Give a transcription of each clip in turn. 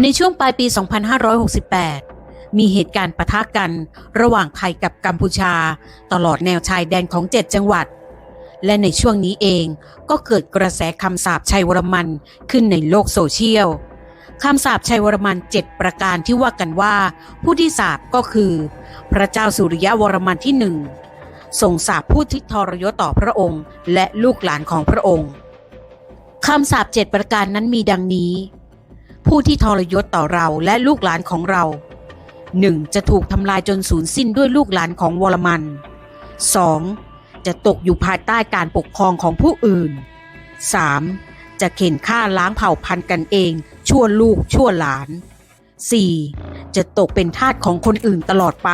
ในช่วงปลายปี 2568 มีเหตุการณ์ปะทะกันระหว่างไทยกับกัมพูชา ตลอดแนวชายแดนของ 7 จังหวัด และในช่วงนี้เองก็เกิดกระแสคำสาปชัยวรมันขึ้นในโลกโซเชียลคำสาปชัยวรมัน7ประการที่ว่ากันว่า ผู้ที่สาปก็คือ พระเจ้าสุริยะวรมันที่หนึ่งทรงสาปผู้ที่ทรยศต่อพระองค์ และลูกหลานของพระองค์คำสาปเจ็ดประการนั้นมีดังนี้ ผู้ที่ทรยศต่อเราและลูกหลานของเราหนึ่งจะถูกทำลายจนสูญสิ้นด้วยลูกหลานของวรมัน 2. จะตกอยู่ภายใต้การปกครองของผู้อื่น 3. จะเข็นฆ่าล้างเผ่าพันธุ์กันเองชั่วลูกชั่วหลาน 4. จะตกเป็นทาสของคนอื่นตลอดไป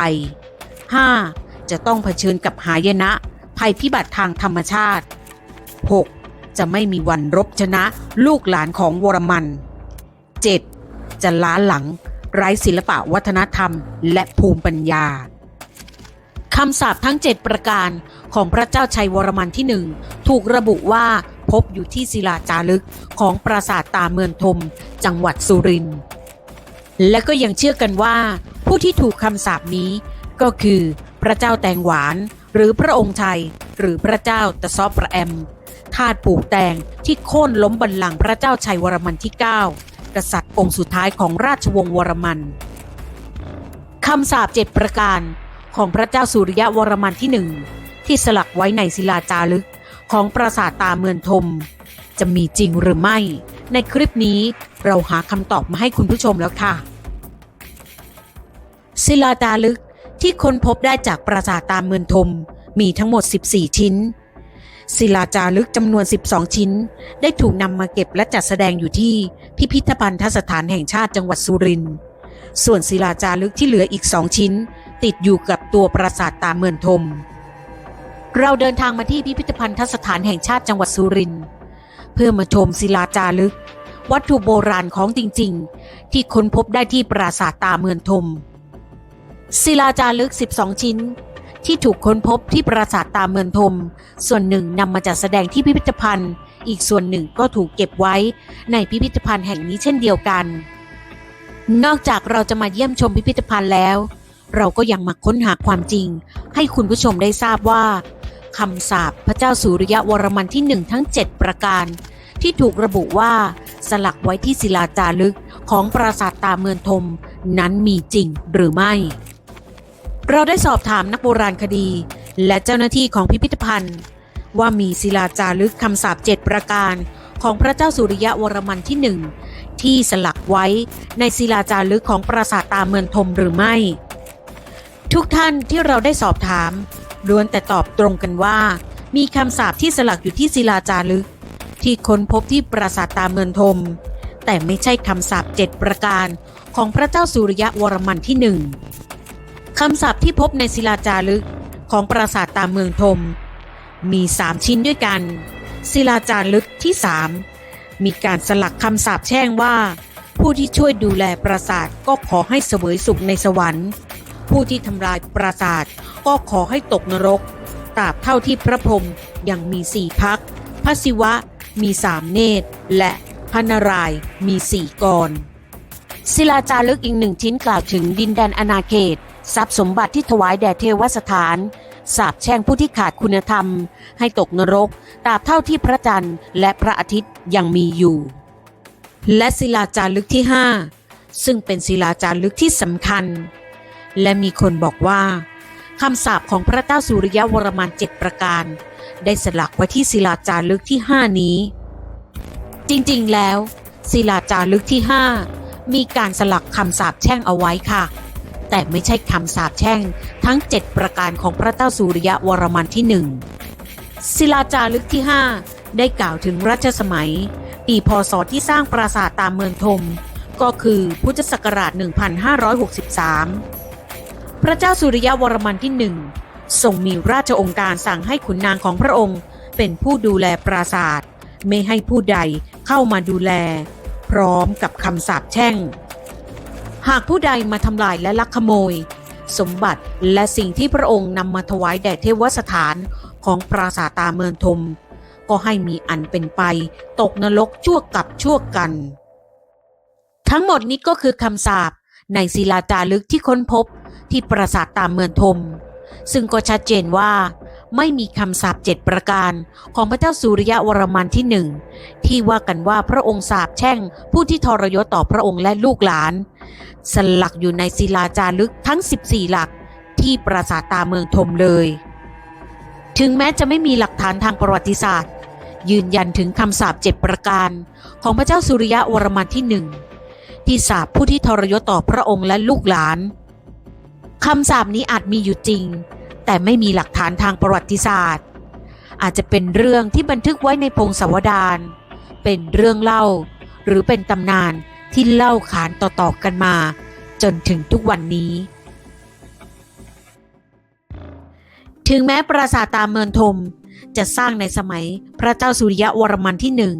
5. จะต้องเผชิญกับหายนะ ภัยพิบัติทางธรรมชาติ 6. จะไม่มีวันรบชนะลูกหลานของวรมัน 7. จะล้าหลัง ไร้ศิลปะวัฒนธรรม และภูมิปัญญาคำสาปทั้ง 7 ประการของพระเจ้าชัยวรมันที่หนึ่งถูกระบุว่าพบอยู่ที่ศิลาจารึกของปราสาทตาเมืองทม จังหวัดสุรินทร์และก็ยังเชื่อกันว่า ผู้ที่ถูกคำสาปนี้ ก็คือพระเจ้าแตงหวาน หรือพระองค์ชัย หรือพระเจ้าตะซอประแอมทาสปลูกแตงที่โค่นล้มบัลลังก์พระเจ้าชัยวรมันที่ 9 กษัตริย์องค์สุดท้ายของราชวงศ์วรมันคำสาปเจ็ดประการของพระเจ้าสุริยะวรมันที่หนึ่งที่สลักไว้ในศิลาจารึกของปราสาทตาเมืองทม จะมีจริงหรือไม่ ในคลิปนี้เราหาคำตอบมาให้คุณผู้ชมแล้วค่ะ ศิลาจารึกที่ค้นพบได้จากปราสาทตาเมืองทมมีทั้งหมด 14 ชิ้น ศิลาจารึกจำนวน 12 ชิ้น ได้ถูกนำมาเก็บและจัดแสดงอยู่ที่พิพิธภัณฑสถานแห่งชาติจังหวัดสุรินทร์ส่วนศิลาจารึกที่เหลืออีกสองชิ้น ติดอยู่กับตัวปราสาทตาเมืองทม เราเดินทางมาที่พิพิธภัณฑสถานแห่งชาติจังหวัดสุรินทร์เพื่อมาชมศิลาจารึก วัตถุโบราณของจริง ๆ ที่ค้นพบได้ที่ปราสาทตาเมืองทมศิลาจารึก 12 ชิ้น ที่ถูกค้นพบที่ปราสาทตาเมืองทมส่วนหนึ่งนำมาจัดแสดงที่พิพิธภัณฑ์ อีกส่วนหนึ่งก็ถูกเก็บไว้ในพิพิธภัณฑ์แห่งนี้เช่นเดียวกัน นอกจากเราจะมาเยี่ยมชมพิพิธภัณฑ์แล้ว เราก็ยังมาค้นหาความจริง ให้คุณผู้ชมได้ทราบว่าคำสาปพระเจ้าสุริยะวรมันที่หนึ่งทั้ง 7 ประการ ที่ถูกระบุว่าสลักไว้ที่ศิลาจารึกของปราสาทตาเมืองทมนั้นมีจริงหรือไม่ เราได้สอบถามนักโบราณคดี และเจ้าหน้าที่ของพิพิธภัณฑ์ ว่ามีศิลาจารึกคำสาปเจ็ดประการของพระเจ้าสุริยะวรมันที่หนึ่งที่สลักไว้ในศิลาจารึกของปราสาทตาเมืองทมหรือไม่ ทุกท่านที่เราได้สอบถามล้วนแต่ตอบตรงกันว่า มีคำสาปที่สลักอยู่ที่ศิลาจารึก ที่ค้นพบที่ปราสาทตาเมืองทม แต่ไม่ใช่คำสาปเจ็ดประการของพระเจ้าสุริยะวรมันที่หนึ่ง คำศัพท์ที่พบในศิลาจารึกของปราสาทตามเมืองทมมี 3 ชิ้นด้วยกัน ศิลาจารึกที่ 3 มีการสลักคำสาปแช่งว่า ผู้ที่ช่วยดูแลปราสาทก็ขอให้เสวยสุขในสวรรค์ ผู้ที่ทำลายปราสาทก็ขอให้ตกนรกตราบเท่าที่พระพรหมยังมีสี่พัก พระศิวะมีสามเนตร และพระนารายมีสี่กรศิลาจารึกอีกหนึ่งชิ้นกล่าวถึงดินแดนอาณาเขต ทรัพย์สมบัติที่ถวายแด่เทวสถาน สาบแช่งผู้ที่ขาดคุณธรรม ให้ตกนรกตราบเท่าที่พระจันทร์และพระอาทิตย์ยังมีอยู่ และศิลาจารึกที่ 5 ซึ่งเป็นศิลาจารึกที่สำคัญ และมีคนบอกว่าคำสาปของพระเจ้าสุริยวรมันเจ็ดประการ ได้สลักไว้ที่ศิลาจารึกที่5นี้ จริงๆแล้ว ศิลาจารึกที่5มีการสลักคำสาปแช่งเอาไว้ค่ะ แต่ไม่ใช่คำสาปแช่ง ทั้ง 7 ประการของพระเจ้าสุริยะวรมันที่หนึ่งศิลาจารึกที่ 5 ได้กล่าวถึงรัชสมัย ปีพศที่สร้างปราสาทตามเมืองทมก็คือพุทธศักราช 1563 พระเจ้าสุริยะวรมันที่หนึ่งทรงมีราชองค์การสั่งให้ขุนนางของพระองค์ เป็นผู้ดูแลปราสาท ไม่ให้ผู้ใดเข้ามาดูแล พร้อมกับคำสาปแช่ง หากผู้ใดมาทำลายและลักขโมย สมบัติและสิ่งที่พระองค์นำมาถวายแด่เทวสถานของปราสาทตาเมืองทม ก็ให้มีอันเป็นไป ตกนรกชั่วกับชั่วกัน ทั้งหมดนี้ก็คือคำสาปในศิลาจารึกที่ค้นพบที่ปราสาทตามเมืองทม ซึ่งก็ชัดเจนว่าไม่มีคำสาปเจ็ดประการของพระเจ้าสุริยะวรมันที่หนึ่งที่ว่ากันว่าพระองค์สาปแช่งผู้ที่ทรยศต่อพระองค์และลูกหลาน สลักอยู่ในศิลาจารึกทั้ง 14 หลักที่ปราสาทตาเมืองทมเลย ถึงแม้จะไม่มีหลักฐานทางประวัติศาสตร์ ยืนยันถึงคำสาปเจ็ดประการ ของพระเจ้าสุริยะวรมันที่หนึ่งที่สาปผู้ที่ทรยศต่อพระองค์และลูกหลานคำสาปนี้อาจมีอยู่จริง แต่ไม่มีหลักฐานทางประวัติศาสตร์ อาจจะเป็นเรื่องที่บันทึกไว้ในพงศาวดารเป็นเรื่องเล่า หรือเป็นตำนาน ที่เล่าขานต่อๆกันมา จนถึงทุกวันนี้ ถึงแม้ปราสาทตามเมืองทมจะสร้างในสมัยพระเจ้าสุริยะวรมันที่หนึ่ง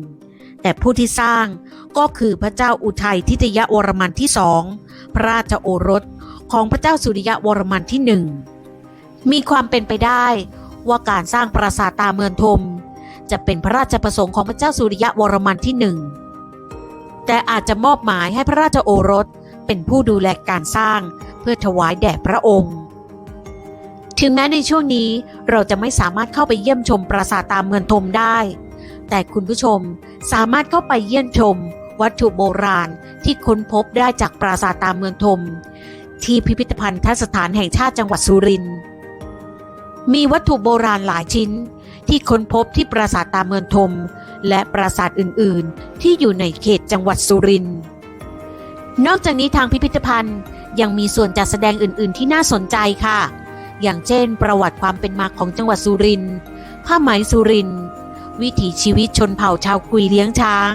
แต่ผู้ที่สร้างก็คือพระเจ้าอุทัยทิตยวรมันที่สองพระราชโอรสของพระเจ้าสุริยะวรมันที่หนึ่งมีความเป็นไปได้ว่าการสร้างปราสาทตามเมืองทมจะเป็นพระราชประสงค์ของพระเจ้าสุริยะวรมันที่หนึ่ง แต่อาจจะมอบหมายให้พระราชโอรสเป็นผู้ดูแลการสร้างเพื่อถวายแด่พระองค์ ถึงแม้ในช่วงนี้เราจะไม่สามารถเข้าไปเยี่ยมชมปราสาทตามเมืองทมได้ แต่คุณผู้ชมสามารถเข้าไปเยี่ยมชม วัตถุโบราณที่ค้นพบได้จากปราสาทตามเมืองทม ที่พิพิธภัณฑ์ทสถานแห่งชาติจังหวัดสุรินทร์มีวัตถุโบราณหลายชิ้นที่ค้นพบที่ปราสาทตามเมืองทม และปราสาทอื่นๆ ที่อยู่ในเขตจังหวัดสุรินทร์ นอกจากนี้ทางพิพิธภัณฑ์ยังมีส่วนจัดแสดงอื่น ๆ ที่น่าสนใจค่ะ อย่างเช่น ประวัติความเป็นมาของจังหวัดสุรินทร์ ผ้าไหมสุรินทร์ วิถีชีวิตชนเผ่าชาวกุยเลี้ยงช้าง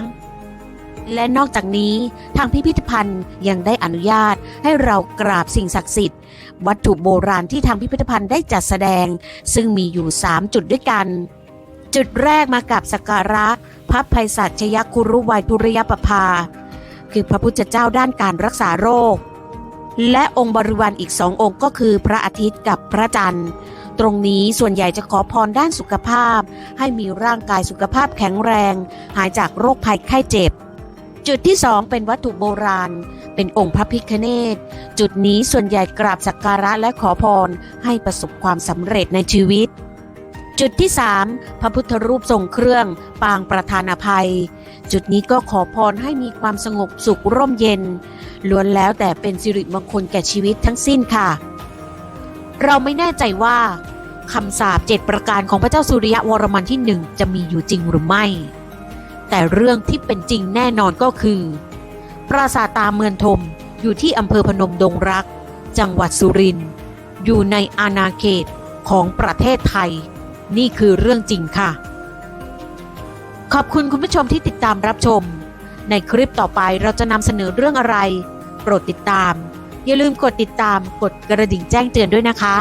และนอกจากนี้ทางพิพิธภัณฑ์ยังได้อนุญาตให้เรากราบสิ่งศักดิ์สิทธิ์ วัตถุโบราณที่ทางพิพิธภัณฑ์ได้จัดแสดง ซึ่งมีอยู่ 3 จุดด้วยกัน จุดแรกมากับสักการะ พระภัยสัชยคุรุวัยทุรยปภา คือพระพุทธเจ้าด้านการรักษาโรค และองค์บริวารอีกสององค์ก็คือพระอาทิตย์กับพระจันทร์ ตรงนี้ส่วนใหญ่จะขอพรด้านสุขภาพ ให้มีร่างกายสุขภาพแข็งแรง หายจากโรคภัยไข้เจ็บ จุดที่สองเป็นวัตถุโบราณ เป็นองค์พระพิฆเนศจุดนี้ส่วนใหญ่กราบสักการะและขอพรให้ประสบความสำเร็จในชีวิต จุดที่สามพระพุทธรูปทรงเครื่องปางประธานอภัย จุดนี้ก็ขอพรให้มีความสงบสุขร่มเย็น ล้วนแล้วแต่เป็นสิริมงคลแก่ชีวิตทั้งสิ้นค่ะ เราไม่แน่ใจว่าคำสาปเจ็ดประการของพระเจ้าสุริยะวรมันที่หนึ่งจะมีอยู่จริงหรือไม่ แต่เรื่องที่เป็นจริงแน่นอนก็คือ ปราสาทตาเมืองทมอยู่ที่อำเภอพนมดงรัก จังหวัดสุรินทร์อยู่ในอาณาเขตของประเทศไทย นี่คือเรื่องจริงค่ะ ขอบคุณคุณผู้ชมที่ติดตามรับชม ในคลิปต่อไปเราจะนำเสนอเรื่องอะไร โปรดติดตาม อย่าลืมกดติดตามกดกระดิ่งแจ้งเตือนด้วยนะคะ